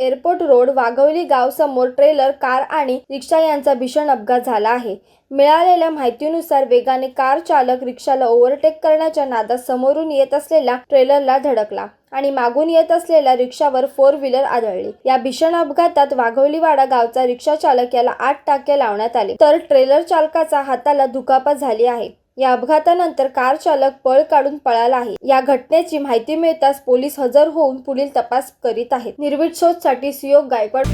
Airport road Waghavali गाव समोर trailer car आणि रिक्षा यांचा भीषण अपघात झाला आहे. मिळालेल्या माहितीनुसार वेगाने कार चालक रिक्षाला ओव्हरटेक करण्याच्या नादात समोरून येत असलेल्या ट्रेलरला धडकला आणि मागून येत असलेल्या रिक्षावर फोर व्हीलर आदळली. या भीषण अपघातात वाघवलीवाडा गावचा रिक्षा चालक याला आठ टाके लावण्यात आले. तर ट्रेलर चालकाचा हाताला दुखापत झाली आहे. या अपघातानंतर कार चालक पळ काढून पळाला आहे. या घटनेची माहिती मिळताच पोलीस हजर होऊन पुढील तपास करीत आहेत. निर्भीड शोधसाठी सुयोग गायकवाड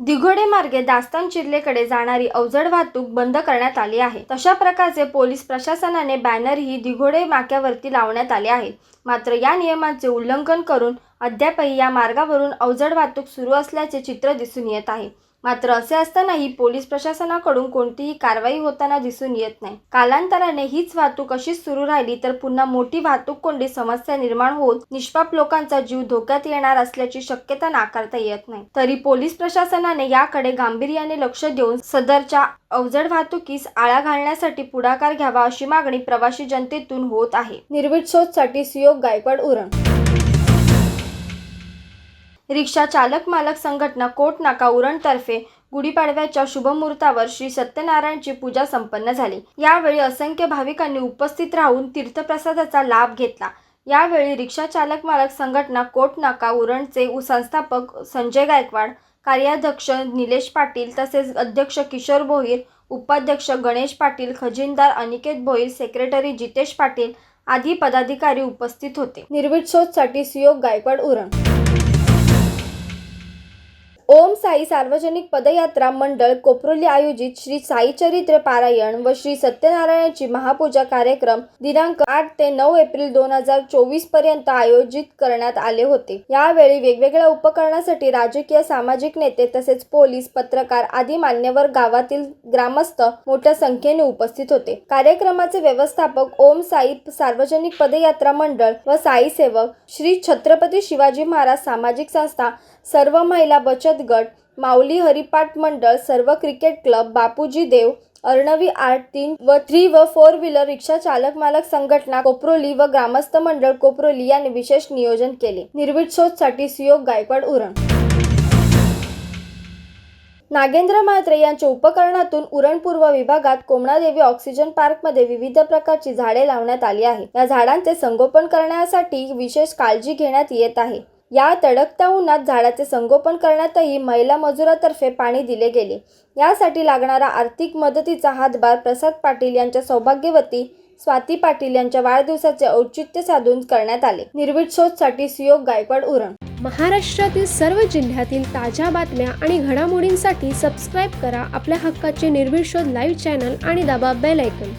दिघोडे मार्गे दास्तान चिर्लेकडे जाणारी अवजड वाहतूक बंद करण्यात आली आहे. तशा प्रकारचे पोलीस प्रशासनाने बॅनरही दिघोडे नाक्यावरती लावण्यात आले आहेत. मात्र या नियमांचे उल्लंघन करून अद्यापही या मार्गावरून अवजड वाहतूक सुरू असल्याचे चित्र दिसून येत आहे. मात्र असे असतानाही पोलीस प्रशासनाकडून कोणतीही कारवाई होताना दिसून येत नाही. कालांतराने हीच वाहतूक अशीच सुरू राहिली तर पुन्हा मोठी वाहतूक कोंडी समस्या निर्माण होत निष्पाप लोकांचा जीव धोक्यात येणार असल्याची शक्यता नाकारता येत नाही. तरी पोलीस प्रशासनाने याकडे गांभीर्याने लक्ष देऊन सदरच्या अवजड वाहतुकीस आळा घालण्यासाठी पुढाकार घ्यावा अशी मागणी प्रवासी जनतेतून होत आहे. निर्विड शोधसाठी सुयोग गायकवाड उरण रिक्षा चालक मालक संघटना कोट नाका उरणतर्फे गुढीपाडव्याच्या शुभमुहूर्तावर श्री सत्यनारायणची पूजा संपन्न झाली. यावेळी असंख्य भाविकांनी उपस्थित राहून तीर्थप्रसादाचा लाभ घेतला. यावेळी रिक्षा चालक मालक संघटना कोट नाका उरणचे संस्थापक संजय गायकवाड कार्याध्यक्ष निलेश पाटील तसेच अध्यक्ष किशोर भोईर उपाध्यक्ष गणेश पाटील खजिनदार अनिकेत भोईर सेक्रेटरी जितेश पाटील आदी पदाधिकारी उपस्थित होते. निर्विड शोधसाठी सुयोग गायकवाड उरण ओम साई सार्वजनिक पदयात्रा मंडळ कोपरोली आयोजित श्री साई चरित्र पारायण व श्री सत्यनारायणाची महापूजा कार्यक्रम दिनांक आठ ते नऊ एप्रिल दोन हजार चोवीसपर्यंत आयोजित करण्यात आले होते. यावेळी वेगवेगळ्या उपकरणासाठी राजकीय सामाजिक नेते तसेच पोलीस पत्रकार आदी मान्यवर गावातील ग्रामस्थ मोठ्या संख्येने उपस्थित होते. कार्यक्रमाचे व्यवस्थापक ओम साई सार्वजनिक पदयात्रा मंडळ व साई सेवक श्री छत्रपती शिवाजी महाराज सामाजिक संस्था सर्व महिला बचत गट माऊली हरिपाठ मंडळ सर्व cricket club Bapuji Dev Arnavi art तीन व थ्री व फोर व्हीलर रिक्षा चालक मालक संघटना कोपरोली व ग्रामस्थ मंडळ कोपरोली यांनी विशेष नियोजन केले. निर्भीड शोधसाठी सुयोग गायकवाड उरण. नागेंद्र म्हात्रे यांच्या उपकरणातून उरणपूर्व विभागात कोमणादेवी ऑक्सिजन पार्कमध्ये विविध प्रकारची झाडे लावण्यात आली आहे या झाडांचे संगोपन करण्यासाठी विशेष काळजी घेण्यात येत आहे. या तडकत्या उन्हात झाडाचे संगोपन करण्यातही महिला मजुरातर्फे पाणी दिले गेले. यासाठी लागणारा आर्थिक मदतीचा हातभार प्रसाद पाटील यांच्या सौभाग्यवती स्वाती पाटील यांच्या वाढदिवसाचे औचित्य साधून करण्यात आले. निर्भीड शोधसाठी सुयोग गायकवाड उरण. महाराष्ट्रातील सर्व जिल्ह्यातील ताज्या बातम्या आणि घडामोडींसाठी सबस्क्राईब करा आपल्या हक्काचे निर्भीड शोध लाईव्ह चॅनल आणि दाबा बेल ऐकन